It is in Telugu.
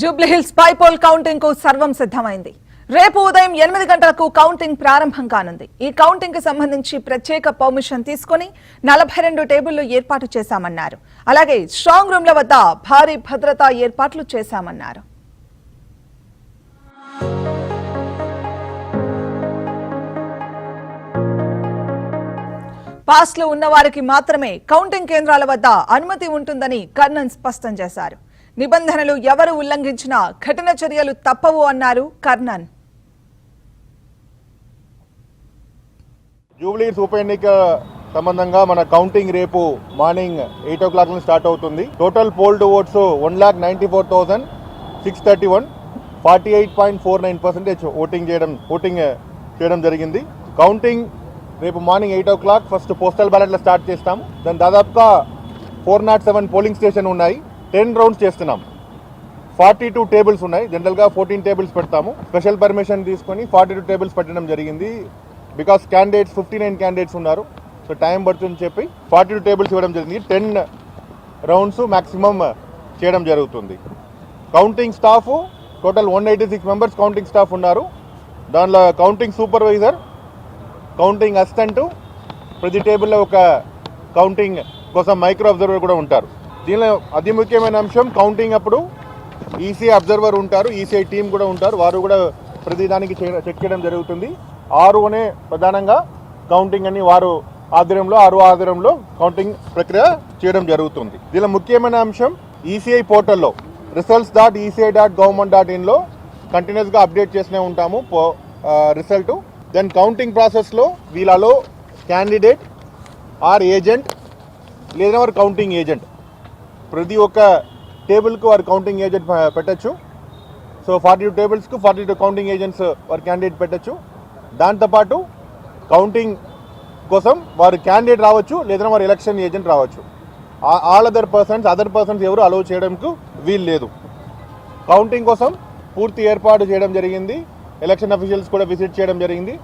జూబ్లీహిల్స్ బైపోల్ కౌంటింగ్కు సర్వం సిద్ధమైంది. రేపు ఉదయం ఎనిమిది గంటలకు కౌంటింగ్ ప్రారంభం కానుంది. ఈ కౌంటింగ్కి సంబంధించి ప్రత్యేక పర్మిషన్ తీసుకుని నలభై రెండు టేబుళ్ళు ఏర్పాటు చేశామన్నారు. అలాగే స్ట్రాంగ్ రూమ్ల వద్ద భారీ భద్రతా ఏర్పాట్లు చేశామన్నారు. పాస్లు ఉన్న వారికి మాత్రమే కౌంటింగ్ కేంద్రాల వద్ద అనుమతి ఉంటుందని కర్ణన్ స్పష్టం చేశారు. నిబంధనలు ఎవరు ఉల్లంఘించినా కఠిన చర్యలు తప్పవు అన్నారు కర్ణన్. జూబ్లీస్ ఉప ఎన్నిక సంబంధంగా మన కౌంటింగ్ రేపు మార్నింగ్ ఎయిట్ ఓ క్లాక్ నుంచి స్టార్ట్ అవుతుంది. Total polled votes one lakh ninety four thousand six thirty one forty eight point four nine percentage voting చేయడం ఓటింగ్ చేయడం జరిగింది. కౌంటింగ్ రేపు morning eight o'clock first postal బ్యాలెట్లో start చేస్తాం. దాని దాదాపుగా four naught seven polling station ఉన్నాయి. టెన్ రౌండ్స్ చేస్తున్నాం. ఫార్టీ టూ టేబుల్స్ ఉన్నాయి. జనరల్గా ఫోర్టీన్ టేబుల్స్ పెడతాము. స్పెషల్ పర్మిషన్ తీసుకొని ఫార్టీ టూ టేబుల్స్ పెట్టడం జరిగింది. Because candidates fifty nine candidates ఉన్నారు. సో టైం పడుతుందని చెప్పి ఫార్టీ టూ టేబుల్స్ ఇవ్వడం జరిగింది. టెన్ రౌండ్స్ మ్యాక్సిమం చేయడం జరుగుతుంది. Counting staff total one eighty six members counting staff ఉన్నారు. దానిలో కౌంటింగ్ సూపర్వైజర్ కౌంటింగ్ అసిస్టెంటు ప్రతి టేబుల్లో ఒక కౌంటింగ్ కోసం మైక్రో అబ్జర్వర్ కూడా ఉంటారు. దీనిలో అతి ముఖ్యమైన అంశం కౌంటింగ్ అప్పుడు. ఈసీఐ అబ్జర్వర్ ఉంటారు ఈసీఐ టీం కూడా ఉంటారు వారు కూడా ప్రతి దానికి చెక్ చేయడం జరుగుతుంది. ఆరు అనే ప్రధానంగా కౌంటింగ్ అని వారు ఆధ్వర్యంలో ఆరు ఆధ్వర్యంలో కౌంటింగ్ ప్రక్రియ చేయడం జరుగుతుంది. దీనిలో ముఖ్యమైన అంశం ఈసీఐ పోర్టల్లో results dot ECI dot government dot ఇన్లో కంటిన్యూస్గా అప్డేట్ చేస్తూనే ఉంటాము రిజల్ట్ దెన్ కౌంటింగ్ ప్రాసెస్లో వీళ్ళలో క్యాండిడేట్ ఆర్ ఏజెంట్ లేదా వారు కౌంటింగ్ ఏజెంట్ ప్రతి ఒక్క టేబుల్కు వారు కౌంటింగ్ ఏజెంట్ పెట్టచ్చు పెట్టొచ్చు. సో ఫార్టీ టూ టేబుల్స్కు ఫార్టీ టూ కౌంటింగ్ ఏజెంట్స్ వారు క్యాండిడేట్ పెట్టొచ్చు. దాంతోపాటు కౌంటింగ్ కోసం వారు క్యాండిడేట్ రావచ్చు లేదా వారు ఎలక్షన్ ఏజెంట్ రావచ్చు. All other persons other persons ఎవరు అలౌ చేయడానికి వీలు లేదు. కౌంటింగ్ కోసం పూర్తి ఏర్పాటు చేయడం జరిగింది. ఎలక్షన్ అఫీషియల్స్ కూడా విజిట్ చేయడం జరిగింది.